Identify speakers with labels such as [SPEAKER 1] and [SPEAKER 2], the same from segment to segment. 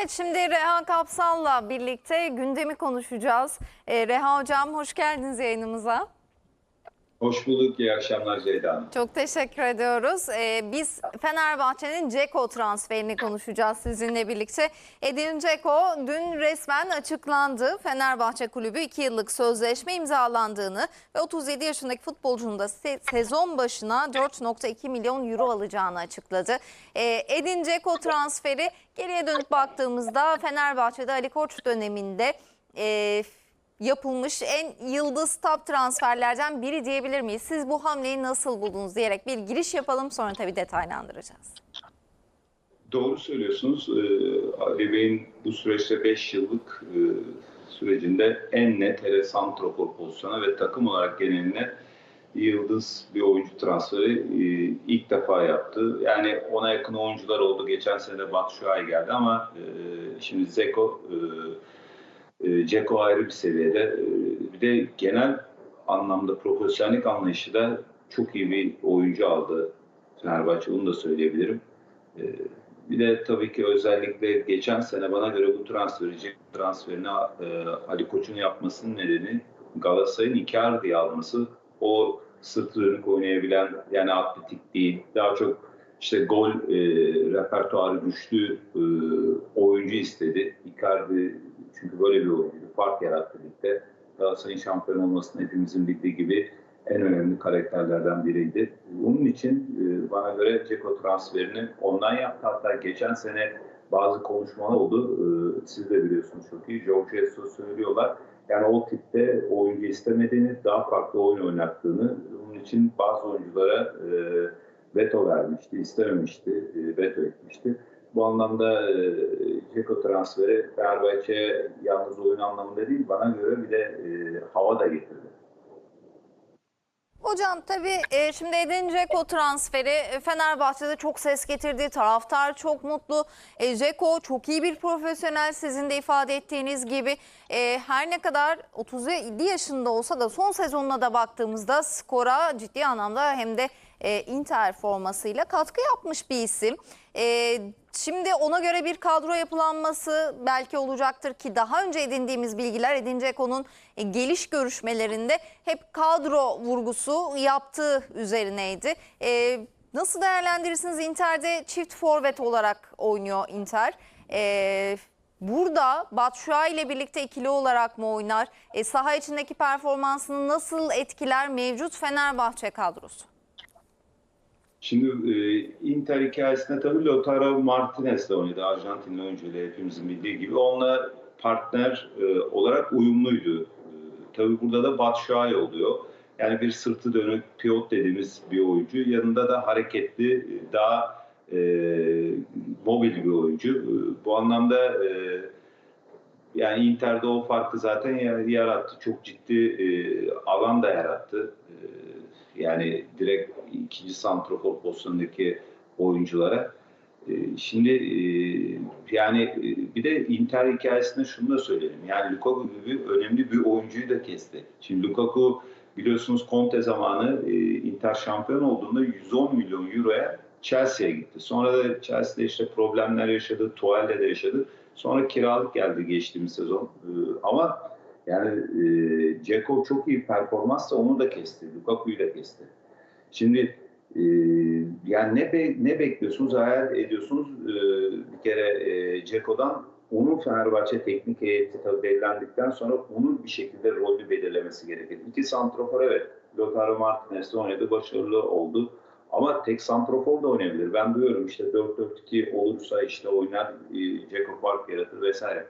[SPEAKER 1] Evet şimdi Reha Kapsal'la birlikte gündemi konuşacağız. Ee, Reha Hocam hoş geldiniz yayınımıza.
[SPEAKER 2] Hoş bulduk. İyi akşamlar Ceyda Hanım.
[SPEAKER 1] Çok teşekkür ediyoruz. Ee, biz Fenerbahçe'nin Ceko transferini konuşacağız sizinle birlikte. Edin Ceko dün resmen açıklandı. Fenerbahçe Kulübü 2 yıllık sözleşme imzalandığını ve 37 yaşındaki futbolcunun da se- sezon başına 4.2 milyon euro alacağını açıkladı. Ee, Edin Ceko transferi geriye dönüp baktığımızda Fenerbahçe'de Ali Koç döneminde e, yapılmış en yıldız top transferlerden biri diyebilir miyiz? Siz bu hamleyi nasıl buldunuz diyerek bir giriş yapalım sonra tabii detaylandıracağız.
[SPEAKER 2] Doğru söylüyorsunuz. Ee, Bey'in bu süreçte 5 yıllık e, sürecinde en net hele santrofor pozisyona ve takım olarak geneline yıldız bir oyuncu transferi e, ilk defa yaptı. Yani ona yakın oyuncular oldu. Geçen sene de Batshuayi geldi ama e, şimdi Zeko e, Ceko ayrı bir seviyede. E, bir de genel anlamda profesyonellik anlayışı da çok iyi bir oyuncu aldı Fenerbahçe. Onu da söyleyebilirim. E, bir de tabii ki özellikle geçen sene bana göre bu transferi, transferini e, Ali Koç'un yapmasının nedeni Galatasaray'ın Icardi'yi alması. O dönük oynayabilen yani atletik değil. Daha çok işte gol e, repertuarı güçlü e, oyuncu istedi. Icardi çünkü böyle bir oyuncuydu. Fark yarattı ligde. Galatasaray'ın şampiyon olmasını hepimizin bildiği gibi en önemli karakterlerden biriydi. Bunun için e, bana göre Ceko transferini ondan yaptı. Hatta geçen sene bazı konuşmalar oldu. E, siz de biliyorsunuz çok iyi. Jorge Jesus söylüyorlar. Yani o tipte oyuncu istemediğini, daha farklı oyun oynattığını, bunun için bazı oyunculara e, veto vermişti, istememişti, e, veto etmişti. Bu anlamda e, Ceko transferi Fenerbahçe'ye yalnız oyun anlamında değil, bana göre bir de e, hava da getirdi.
[SPEAKER 1] Hocam tabii şimdi Edin Dzeko transferi Fenerbahçe'de çok ses getirdi. Taraftar çok mutlu. E, Dzeko çok iyi bir profesyonel sizin de ifade ettiğiniz gibi. Her ne kadar 37 yaşında olsa da son sezonuna da baktığımızda skora ciddi anlamda hem de e, Inter formasıyla katkı yapmış bir isim. E, şimdi ona göre bir kadro yapılanması belki olacaktır ki daha önce edindiğimiz bilgiler Edin Dzeko'nun e, geliş görüşmelerinde hep kadro vurgusu yaptığı üzerineydi. E, nasıl değerlendirirsiniz? Inter'de çift forvet olarak oynuyor Inter. E, Burada Batshuayi ile birlikte ikili olarak mı oynar? E, saha içindeki performansını nasıl etkiler mevcut Fenerbahçe kadrosu?
[SPEAKER 2] Şimdi e, Inter hikayesinde tabii Lautaro Martinez de oynadı. Arjantinli oyuncuyla hepimizin bildiği gibi. Onunla partner e, olarak uyumluydu. E, tabii burada da Batshuayi oluyor. Yani bir sırtı dönük pivot dediğimiz bir oyuncu. Yanında da hareketli, e, daha e, mobil bir oyuncu. E, bu anlamda e, yani Inter'de o farkı zaten ya- yarattı. Çok ciddi e, alan da yarattı. E, yani direkt ikinci santrofor pozisyonundaki oyunculara. E, şimdi e, yani e, bir de Inter hikayesinde şunu da söyleyelim. Yani Lukaku gibi önemli bir oyuncuyu da kesti. Şimdi Lukaku biliyorsunuz Conte zamanı e, Inter şampiyon olduğunda 110 milyon euroya Chelsea'ye gitti. Sonra da Chelsea'de işte problemler yaşadı, Tuval'le de yaşadı. Sonra kiralık geldi geçtiğimiz sezon. E, ama yani e, Dzeko çok iyi performansla onu da kesti. Lukaku'yu da kesti. Şimdi e, yani ne be- ne bekliyorsunuz, hayal ediyorsunuz e, bir kere e, Dzeko'dan onun Fenerbahçe teknik heyeti tabii belirlendikten sonra onun bir şekilde rolü belirlemesi gerekir. İki santrofor evet. Lautaro Martinez de oynadı, başarılı oldu. Ama tek santrofor da oynayabilir. Ben duyuyorum işte 4-4-2 olursa işte oynar, e, Dzeko fark yaratır vesaire.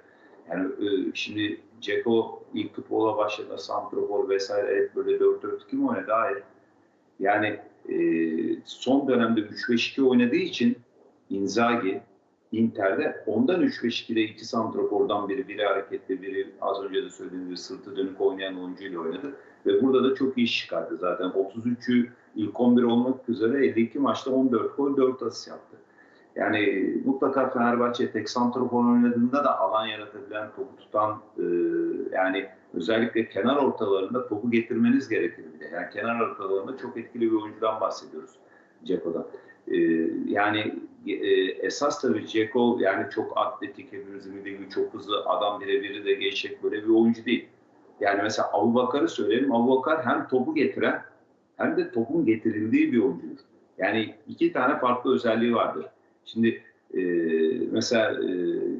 [SPEAKER 2] Yani e, şimdi Ceko ilk futbola başladı, santrofor vesaire hep böyle 4-4-2 mi oynadı? Hayır. Yani e, son dönemde 3-5-2 oynadığı için Inzaghi Inter'de ondan 3-5-2'de iki santrofordan biri, biri hareketli, biri az önce de söylediğim gibi sırtı dönük oynayan oyuncuyla oynadı. Ve burada da çok iyi iş çıkardı zaten. 33'ü ilk 11 olmak üzere 52 maçta 14 gol 4 asist yaptı. Yani mutlaka Fenerbahçe tek santrofor oynadığında da alan yaratabilen, topu tutan e, yani özellikle kenar ortalarında topu getirmeniz gerekir bir de. Yani kenar ortalarında çok etkili bir oyuncudan bahsediyoruz Ceko'dan. E, yani e, esas tabii Ceko yani çok atletik hepimizin bildiği gibi çok hızlı adam birebiri de geçecek böyle bir oyuncu değil. Yani mesela Abubakar'ı söyleyelim. Abubakar hem topu getiren hem de topun getirildiği bir oyuncudur. Yani iki tane farklı özelliği vardır. Şimdi e, mesela e,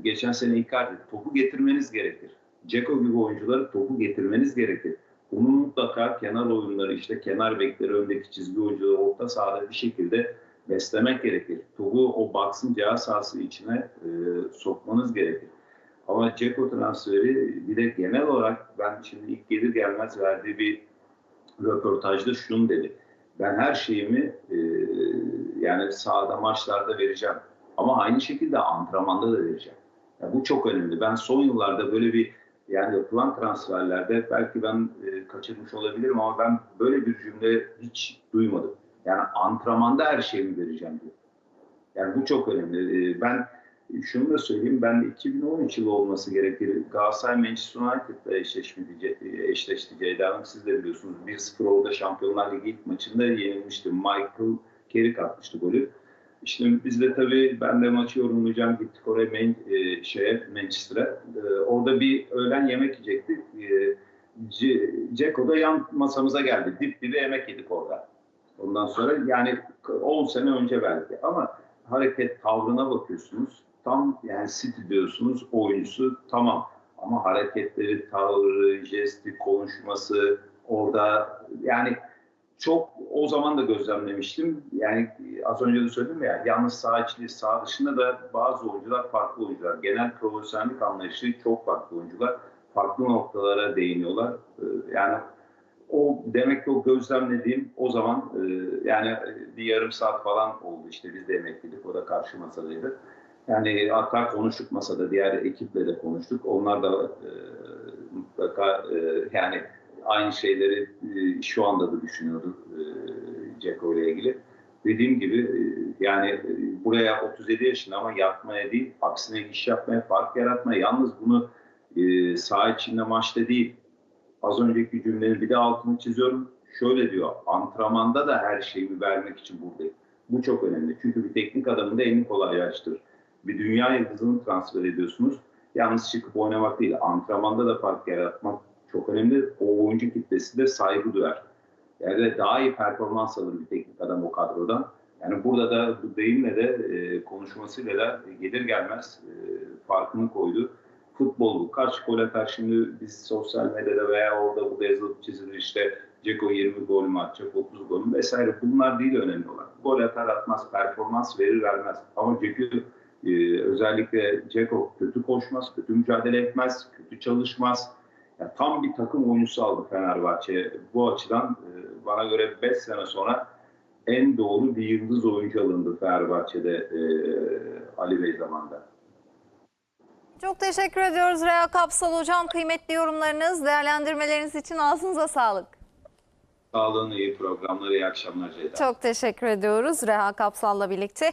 [SPEAKER 2] geçen sene Icardi topu getirmeniz gerekir. Ceko gibi oyuncuları topu getirmeniz gerekir. Bunu mutlaka kenar oyunları işte kenar bekleri öndeki çizgi oyuncuları orta sahada bir şekilde beslemek gerekir. Topu o box'ın cihaz sahası içine e, sokmanız gerekir. Ama Ceko transferi bir de genel olarak ben şimdi ilk gelir gelmez verdiği bir röportajda şunu dedi. Ben her şeyimi e, yani sahada maçlarda vereceğim. Ama aynı şekilde antrenmanda da vereceğim. Ya bu çok önemli. Ben son yıllarda böyle bir yani yapılan transferlerde belki ben e, kaçırmış olabilirim ama ben böyle bir cümle hiç duymadım. Yani antrenmanda her şeyimi vereceğim diyor. Yani bu çok önemli. E, ben şunu da söyleyeyim. Ben de 2013 yılı olması gerekir. Galatasaray Manchester United'la eşleşti Ceyda. Siz de biliyorsunuz. 1-0 orada Şampiyonlar Ligi ilk maçında yenilmişti. Michael Carrick atmıştı golü. İşte biz de tabii ben de maçı yorumlayacağım. Gittik oraya Man, e, şeye, Manchester'a. E, orada bir öğlen yemek yiyecektik. E, C- Ceko da yan masamıza geldi. Dip dibe yemek yedik orada. Ondan sonra yani 10 sene önce belki. Ama hareket tavrına bakıyorsunuz. Tam yani City diyorsunuz oyuncusu tamam. Ama hareketleri, tavrı, jesti, konuşması orada yani çok o zaman da gözlemlemiştim. Yani az önce de söyledim ya yalnız sağ içli sağ dışında da bazı oyuncular farklı oyuncular. Genel profesyonellik anlayışı çok farklı oyuncular. Farklı noktalara değiniyorlar. Ee, Yani o demek ki o gözlemlediğim o zaman e, yani bir yarım saat falan oldu işte biz de emekliydik. O da karşı masadaydı. Yani hatta konuştuk masada diğer ekiple de konuştuk. Onlar da e, mutlaka e, yani aynı şeyleri e, şu anda da düşünüyordu e, Ceko ile ilgili. Dediğim gibi e, yani e, buraya 37 yaşında ama yatmaya değil, aksine iş yapmaya, fark yaratmaya. Yalnız bunu e, saha içinde maçta değil, az önceki cümlenin bir de altını çiziyorum. Şöyle diyor, antrenmanda da her şeyimi vermek için buradayım. Bu çok önemli. Çünkü bir teknik adamın da en kolaylaştır. Bir dünya yıldızını transfer ediyorsunuz. Yalnız çıkıp oynamak değil, antrenmanda da fark yaratmak çok önemli. O oyuncu kitlesi de saygı duyar. Yani daha iyi performans alır bir teknik adam o kadrodan. Yani burada da bu deyimle de e, konuşmasıyla da gelir gelmez e, farkını koydu. Futbol. Kaç gol atar şimdi biz sosyal medyada veya orada burada yazılıp çizilir işte Ceko 20 gol mü atacak, 30 gol mü vesaire. Bunlar değil önemli olan. Gol atar atmaz, performans verir vermez. Ama Ceko e, özellikle Ceko kötü koşmaz, kötü mücadele etmez, kötü çalışmaz. Yani tam bir takım oyuncusu aldı Fenerbahçe. Bu açıdan e, bana göre 5 sene sonra en doğru bir yıldız oyuncu alındı Fenerbahçe'de e, Ali Bey zamanında.
[SPEAKER 1] Çok teşekkür ediyoruz Rea Kapsal Hocam. Kıymetli yorumlarınız, değerlendirmeleriniz için ağzınıza sağlık.
[SPEAKER 2] Sağlığın iyi programları, iyi akşamlar Ceyda.
[SPEAKER 1] Çok teşekkür ediyoruz Reha Kapsal'la birlikte.